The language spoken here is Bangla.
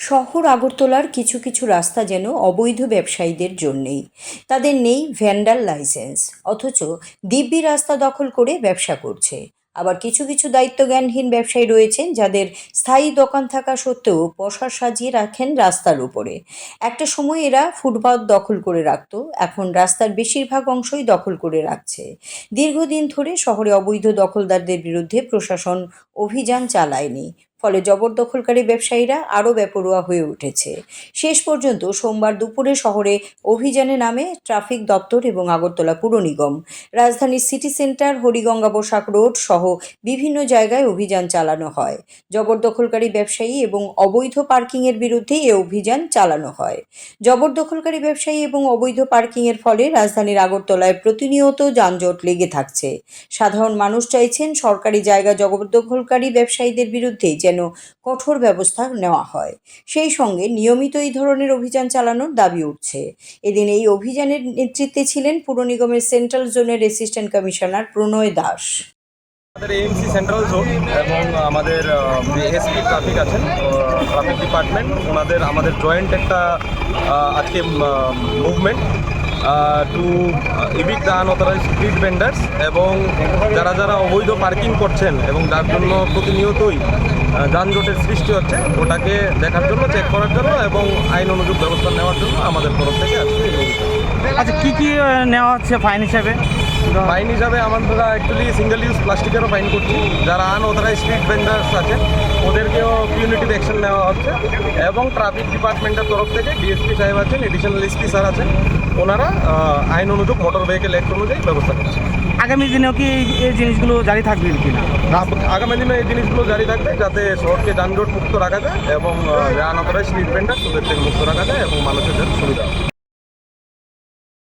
শহর আগরতলার কিছু কিছু রাস্তা যেন অবৈধ ব্যবসায়ীদের জন্যেই। তাদের নেই ভ্যান্ডাল লাইসেন্স, অথচ দিব্যি রাস্তা দখল করে ব্যবসা করছে। আবার কিছু কিছু দায়িত্বজ্ঞানহীন ব্যবসায়ী রয়েছেন যাদের স্থায়ী দোকান থাকা সত্ত্বেও পশা সাজিয়ে রাখেন রাস্তার উপরে। একটা সময় এরা ফুটপাত দখল করে রাখত, এখন রাস্তার বেশিরভাগ অংশই দখল করে রাখছে। দীর্ঘদিন ধরে শহরে অবৈধ দখলদারদের বিরুদ্ধে প্রশাসন অভিযান চালায়নি। ফলে জবরদখলকারী ব্যবসায়ীরা আরও বেপরোয়া হয়ে উঠেছে। শেষ পর্যন্ত সোমবার দুপুরে শহরে অভিযানে নামে ট্রাফিক দপ্তর এবং আগরতলা পুর নিগম। রাজধানীর city centre Hariganga Basak road সহ বিভিন্ন জায়গায় অভিযান চালানো হয়। জবরদখলকারী ব্যবসায়ী এবং অবৈধ পার্কিংয়ের বিরুদ্ধে এ অভিযান চালানো হয়। জবরদখলকারী ব্যবসায়ী এবং অবৈধ পার্কিংয়ের ফলে রাজধানীর আগরতলায় প্রতিনিয়ত যানজট লেগে থাকছে। সাধারণ মানুষ চাইছেন সরকারি জায়গা জবরদখলকারী ব্যবসায়ীদের বিরুদ্ধে যেন কঠোর ব্যবস্থা নেওয়া হয়। সেই সঙ্গে নিয়মিত এই ধরনের অভিযান চালানোর দাবি উঠছে। এদিন এই অভিযানের নেতৃত্বে ছিলেন পুর নিগমের সেন্ট্রাল জোনের অ্যাসিস্ট্যান্ট কমিশনার প্রণয় দাস। আমাদের এএমসি সেন্ট্রাল জোন এবং আমাদের এসপি ট্রাফিক আছেন ট্রাফিক ডিপার্টমেন্ট, ওনাদের আমাদের জয়েন্ট একটা আজকে movement to evict the unauthorise street vendors এবং যারা যারা অবৈধ পার্কিং করছেন এবং যার জন্য প্রতিনিয়তই যানজটের সৃষ্টি হচ্ছে, ওটাকে দেখার জন্য চেক করার জন্য এবং আইন অনুযোগ ব্যবস্থা নেওয়ার জন্য আমাদের তরফ থেকে আজকে আচ্ছা কী কী নেওয়া হচ্ছে ফাইন হিসাবে? ফাইন হিসাবে আমরা অ্যাকচুয়ালি সিঙ্গেল ইউজ প্লাস্টিকেরও ফাইন করছি। যারা আন আনঅথরাইজ স্ট্রিট ভেন্ডার্স আছে ওদেরকেও পিউনিটিভ অ্যাকশন নেওয়া হচ্ছে। এবং ট্রাফিক ডিপার্টমেন্টের তরফ থেকে ডিএসপি সাহেব আছেন এডিশনাল এসপি স্যার আছেন। ওনারা আইন অনুযোগ মোটর ভেহিকেল অ্যাক্ট অনুযায়ী ব্যবস্থা করছে আগামী দিনেও কি এই- জিনিসগুলো জারি থাকবে কিনা? আগামী দিনে এই জিনিসগুলো জারি থাকবে যাতে শহরকে যানজট মুক্ত রাখা যায় এবং আনঅথরাইজ স্ট্রিট ভেন্ডার ওদের থেকে মুক্ত রাখা যায় এবং মানুষের